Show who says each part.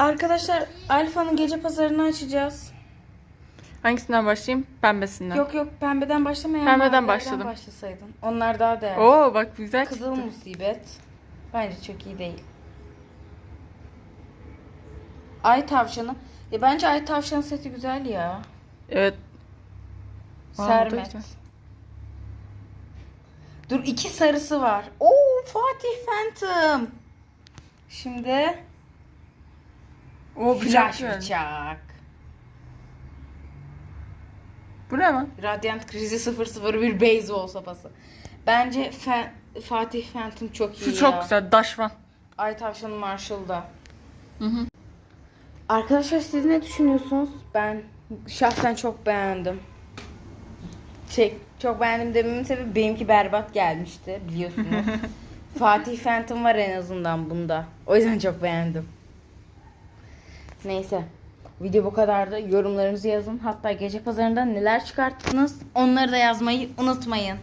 Speaker 1: Arkadaşlar Alfa'nın gece pazarını açacağız.
Speaker 2: Hangisinden başlayayım? Pembesinden.
Speaker 1: Yok yok pembeden başlamayan
Speaker 2: Pembeden başladım.
Speaker 1: başlasaydın. Onlar daha değerli.
Speaker 2: Oo bak güzel
Speaker 1: Kızıl
Speaker 2: çıktı.
Speaker 1: musibet. Bence çok iyi değil. Ay tavşanı. Ya bence ay tavşanı seti güzel ya.
Speaker 2: Evet. Aa,
Speaker 1: Sermet. Dur iki sarısı var. Oo Fatih Phantom. Şimdi
Speaker 2: Oo bıçak
Speaker 1: flash bıçak.
Speaker 2: Bu ne lan?
Speaker 1: Radyant Krizi 001 beyzbol sopası. Bence Fe- Fatih Phantom çok iyi
Speaker 2: Şu
Speaker 1: ya.
Speaker 2: çok güzel. Daşvan.
Speaker 1: Ay tavşanı Marshall'da.
Speaker 2: Hı hı.
Speaker 1: Arkadaşlar siz ne düşünüyorsunuz? Ben şahsen çok beğendim. Şey, çok beğendim dememin sebebi benimki berbat gelmişti biliyorsunuz. Fatih Phantom var en azından bunda. O yüzden çok beğendim. Neyse. Video bu kadardı. Yorumlarınızı yazın. Hatta gece pazarında neler çıkarttınız onları da yazmayı unutmayın.